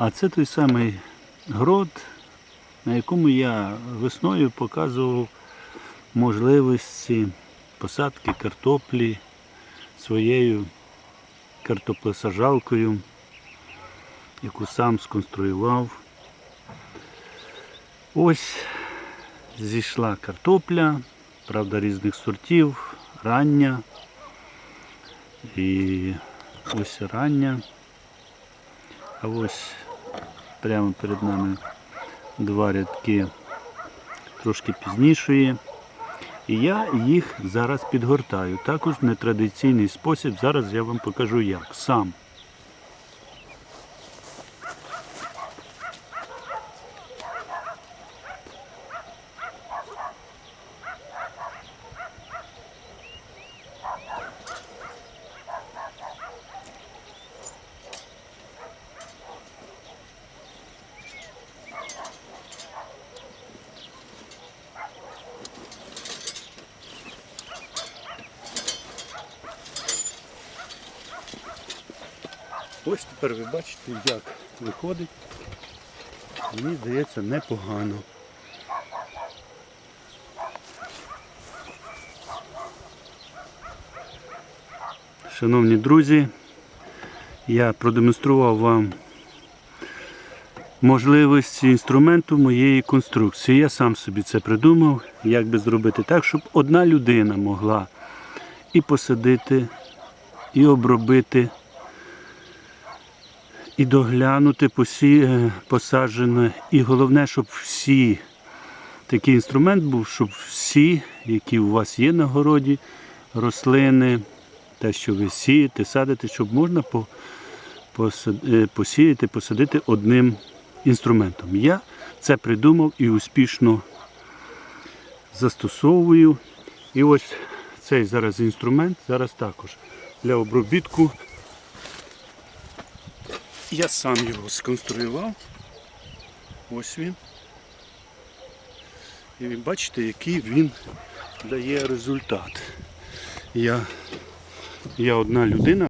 А це той самий грот, на якому я весною показував можливості посадки картоплі своєю картоплесажалкою, яку сам сконструював. Ось зійшла картопля, правда, різних сортів, рання. І ось рання. А ось прямо перед нами два рядки трошки пізнішої. І я їх зараз підгортаю. Також нетрадиційний спосіб. Зараз я вам покажу як. Сам. Ось тепер ви бачите, як виходить. Мені здається, непогано. Шановні друзі, я продемонстрував вам можливості інструменту моєї конструкції. Я сам собі це придумав, як би зробити так, щоб одна людина могла і посадити, і обробити і доглянути посі... е, посаджене. І головне, щоб всі такий інструмент був, щоб всі, які у вас є на городі, рослини, те, що ви сієте, садите, щоб можна е, посіяти, посадити одним інструментом. Я це придумав і успішно застосовую. І ось цей зараз інструмент, зараз також для обробітку я сам його сконструював. Ось він. І ви бачите, який він дає результат. Я, я одна людина.